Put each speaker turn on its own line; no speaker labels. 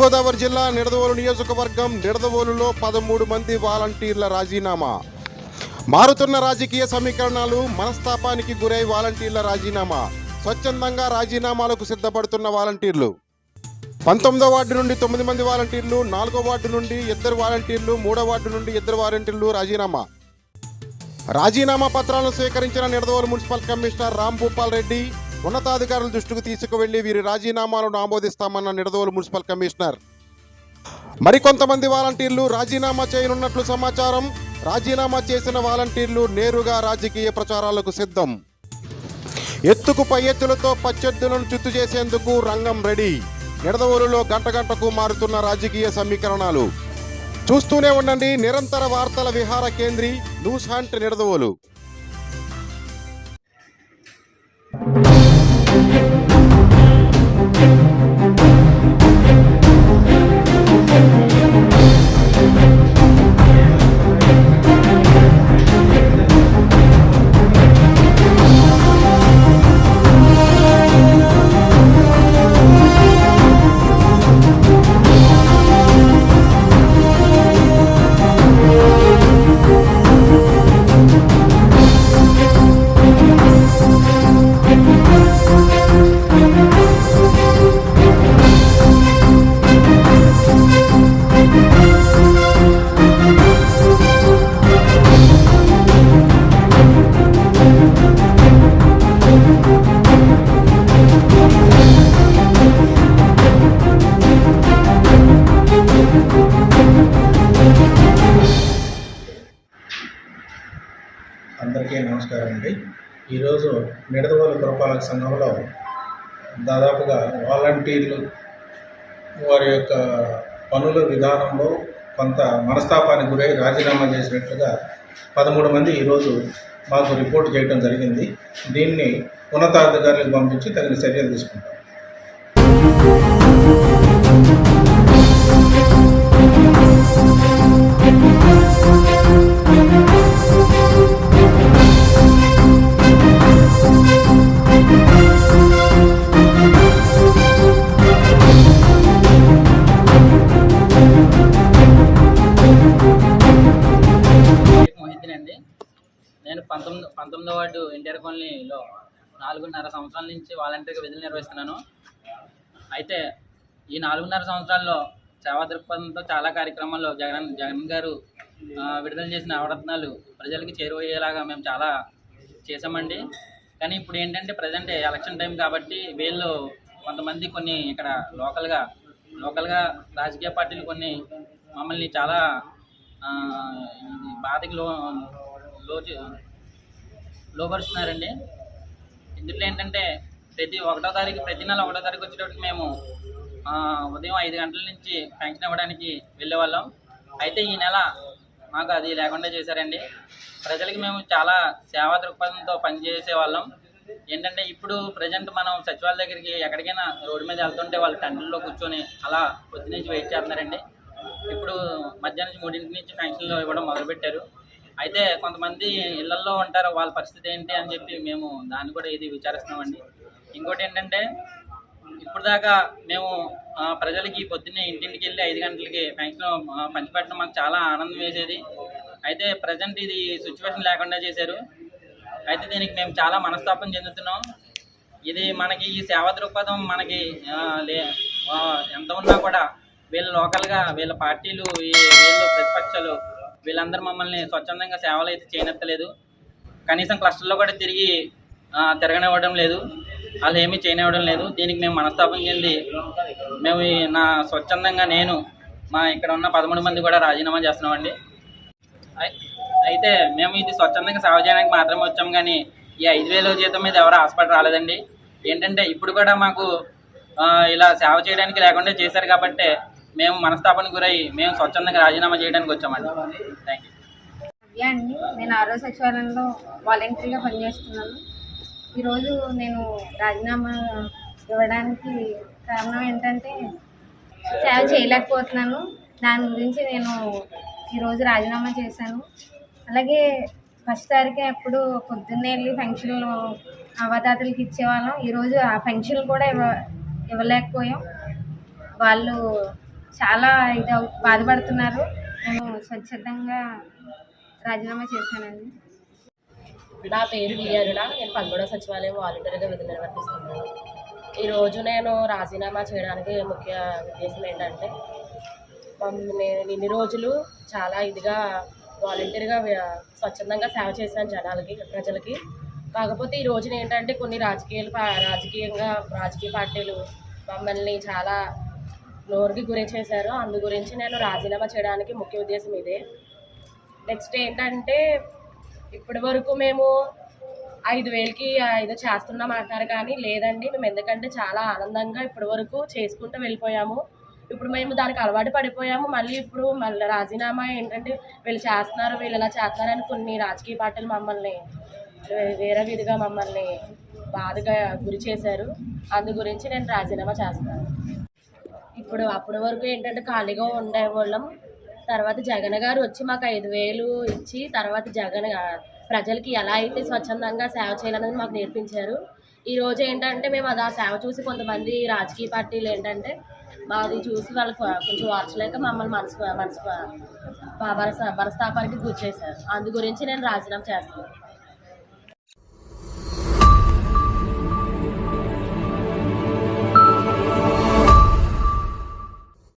తూర్పుగోదావరి జిల్లా నిడదవోలు నియోజకవర్గం నిడదవోలులో పదమూడు మంది వాలంటీర్ల రాజీనామా. మారుతున్న రాజకీయ సమీకరణాలు మనస్తాపానికి గురై వాలంటీర్ల రాజీనామా. స్వచ్ఛందంగా రాజీనామాలకు సిద్ధపడుతున్న వాలంటీర్లు. పంతొమ్మిదో వార్డు నుండి తొమ్మిది మంది వాలంటీర్లు నాలుగో వార్డు నుండి ఇద్దరు వాలంటీర్లు మూడో వార్డు నుండి ఇద్దరు వాలంటీర్లు రాజీనామా. రాజీనామా పత్రాలను స్వీకరించిన నిడదవోలు మున్సిపల్ కమిషనర్ రామ్ భూపాల్ రెడ్డి ఉన్నతాధికారుల దృష్టికి తీసుకువెళ్ళి వీరి రాజీనామాలను ఆమోదిస్తామన్న నిడదవోలు మున్సిపల్ కమిషనర్. మరికొంతమంది వాలంటీర్లు రాజీనామా చేయనున్నట్లు సమాచారం. రాజీనామా చేసిన వాలంటీర్లు నేరుగా రాజకీయ ప్రచారాలకు సిద్ధం. ఎత్తుకు పై ఎత్తులతో పచ్చెద్దులను చుత్తు చేసేందుకు రంగం రెడీ. నిడదవోలులో గంట గంటకు మారుతున్న రాజకీయ సమీకరణాలు. చూస్తూనే ఉండండి నిరంతర వార్తల విహార కేంద్రి న్యూస్ హంట్ నిడదవోలు.
నమస్కారం అండి ఈరోజు నిడదవోలు పురపాలక సంఘంలో దాదాపుగా వాలంటీర్లు వారి యొక్క పనుల విధానంలో కొంత మనస్తాపానికి గురై రాజీనామా చేసినట్లుగా పదమూడు మంది ఈరోజు మాకు రిపోర్ట్ చేయడం జరిగింది. దీన్ని ఉన్నతాధికారులకు పంపించి తగిన చర్యలు తీసుకుంటాం.
పంతొమ్మిది పంతొమ్మిదో వార్డు ఎన్టీఆర్ కాలనీలో నాలుగున్నర సంవత్సరాల నుంచి వాలంటీర్గా విధులు నిర్వహిస్తున్నాను. అయితే ఈ నాలుగున్నర సంవత్సరాల్లో సేవా దృక్పథంతో చాలా కార్యక్రమాల్లో జగన్ జగన్ గారు విడుదల చేసిన నవరత్నాలు ప్రజలకి చేరువయ్యేలాగా మేము చాలా చేసామండి కానీ ఇప్పుడు ఏంటంటే ప్రజెంట్ ఎలక్షన్ టైం కాబట్టి వీళ్ళు కొంతమంది కొన్ని ఇక్కడ లోకల్గా లోకల్గా రాజకీయ పార్టీలు కొన్ని మమ్మల్ని చాలా బాధకి లో లోచి లోపరుస్తున్నారండి. ఇందులో ఏంటంటే ప్రతి ఒకటో తారీఖు ప్రతి నెల ఒకటో తారీఖు వచ్చేటప్పటికి మేము ఉదయం ఐదు గంటల నుంచి పెన్షన్ ఇవ్వడానికి వెళ్ళేవాళ్ళం. అయితే ఈ నెల మాకు అది లేకుండా చేశారండి. ప్రజలకి మేము చాలా సేవా దృక్పథంతో పనిచేసే వాళ్ళం ఏంటంటే ఇప్పుడు ప్రజెంట్ మనం సచివాలయ దగ్గరికి ఎక్కడికైనా రోడ్డు మీద వెళ్తుంటే వాళ్ళు టెంట్లో కూర్చొని అలా పొద్దు నుంచి వెయిట్ చేస్తున్నారండి. ఇప్పుడు మధ్యాహ్నం నుంచి మూడింటి నుంచి పెన్షన్లు ఇవ్వడం మొదలుపెట్టారు. అయితే కొంతమంది ఇళ్ళల్లో ఉంటారు వాళ్ళ పరిస్థితి ఏంటి అని చెప్పి మేము దాన్ని కూడా ఇది విచారిస్తున్నామండి. ఇంకోటి ఏంటంటే ఇప్పుడు దాకా మేము ప్రజలకి పొద్దున్నే ఇంటింటికి వెళ్ళి ఐదు గంటలకి పెన్షన్ పంచిపెట్టడం మాకు చాలా ఆనందం వేసేది. అయితే ప్రజెంట్ ఇది సిచ్యువేషన్ లేకుండా చేశారు. అయితే దీనికి మేము చాలా మనస్తాపం చెందుతున్నాం. ఇది మనకి ఈ సేవా దృక్పథం మనకి లే ఎంత ఉన్నా కూడా వీళ్ళ లోకల్గా వీళ్ళ పార్టీలు ఈ వీళ్ళు ప్రతిపక్షాలు వీళ్ళందరూ మమ్మల్ని స్వచ్ఛందంగా సేవలు అయితే చేయనెత్తలేదు కనీసం క్లస్టర్లో కూడా తిరిగి తిరగనివ్వడం లేదు. వాళ్ళు ఏమీ చేయనివ్వడం లేదు. దీనికి మేము మనస్తాపం చెంది మేము నా స్వచ్ఛందంగా నేను మా ఇక్కడ ఉన్న పదమూడు మంది కూడా రాజీనామా చేస్తున్నామండి. అయితే మేము ఇది స్వచ్ఛందంగా సేవ చేయడానికి మాత్రమే వచ్చాం కానీ ఈ ఐదు వేల జీతం మీద ఎవరు హాస్పిటల్ రాలేదండి. ఏంటంటే ఇప్పుడు కూడా మాకు ఇలా సేవ చేయడానికి లేకుండా చేశారు కాబట్టి మేము మనస్తాపానికి గురై మేము స్వచ్ఛందంగా రాజీనామా చేయడానికి వచ్చామండి. థ్యాంక్ యూ
అండి. నేను ఆరో సచివాలయంలో వాలంటరీగా పనిచేస్తున్నాను. ఈరోజు నేను రాజీనామా ఇవ్వడానికి కారణం ఏంటంటే సేవ చేయలేకపోతున్నాను. దాని గురించి నేను ఈరోజు రాజీనామా చేశాను. అలాగే ఫస్ట్ తారీఖు ఎప్పుడు పొద్దున్నే వెళ్ళి ఫంక్షన్లు అవదాతలకు ఇచ్చేవాళ్ళం. ఈరోజు ఆ పెన్షన్లు కూడా ఇవ్వ ఇవ్వలేకపోయాం. వాళ్ళు చాలా ఇది అవు- బాధపడుతున్నారు. నేను స్వచ్ఛందంగా రాజీనామా చేశానండి.
నా పేరు డిఆరుణ నేను పల్గొడ సచివాలయం వాలంటీర్గా విధులు నిర్వర్తిస్తున్నాను ఈరోజు నేను రాజీనామా చేయడానికి ముఖ్య ఉద్దేశం ఏంటంటే నేను ఇన్ని రోజులు చాలా ఇదిగా వాలంటీర్గా స్వచ్ఛందంగా సేవ చేశాను జనాలకి ప్రజలకి. కాకపోతే ఈ రోజున ఏంటంటే కొన్ని రాజకీయాలు పా- రాజకీయంగా రాజకీయ పార్టీలు మమ్మల్ని చాలా నోరుకి గురి చేశారు అందు గురించి నేను రాజీనామా చేయడానికి ముఖ్య ఉద్దేశం ఇదే. నెక్స్ట్ ఏంటంటే ఇప్పటి వరకు మేము ఐదు వేలకి ఐదు చేస్తున్నాం అంటారు కానీ లేదండి. మేము ఎందుకంటే చాలా ఆనందంగా ఇప్పటి వరకు చేసుకుంటూ వెళ్ళిపోయాము. ఇప్పుడు మేము దానికి అలవాటు పడిపోయాము. మళ్ళీ ఇప్పుడు మళ్ళీ రాజీనామా ఏంటంటే వీళ్ళు చేస్తున్నారు వీళ్ళు ఇలా చేస్తున్నారని కొన్ని రాజకీయ పార్టీలు మమ్మల్ని వేరే విధిగా మమ్మల్ని బాధగా గురి చేశారు. అందు గురించి నేను రాజీనామా చేస్తాను. ఇప్పుడు అప్పటి వరకు ఏంటంటే ఖాళీగా ఉండేవాళ్ళం. తర్వాత జగన్ గారు వచ్చి మాకు ఐదు వేలు ఇచ్చి తర్వాత జగన్ ప్రజలకి ఎలా అయితే స్వచ్ఛందంగా సేవ చేయాలనేది మాకు నేర్పించారు. ఈరోజు ఏంటంటే మేము అది ఆ సేవ చూసి కొంతమంది రాజకీయ పార్టీలు ఏంటంటే మాది చూసి వాళ్ళకి కొంచెం వార్చలేక మమ్మల్ని మనసు మనసు మనస్తా మనస్తాపానికి గురి చేశారు. అందు గురించి నేను రాజీనామా చేస్తాను.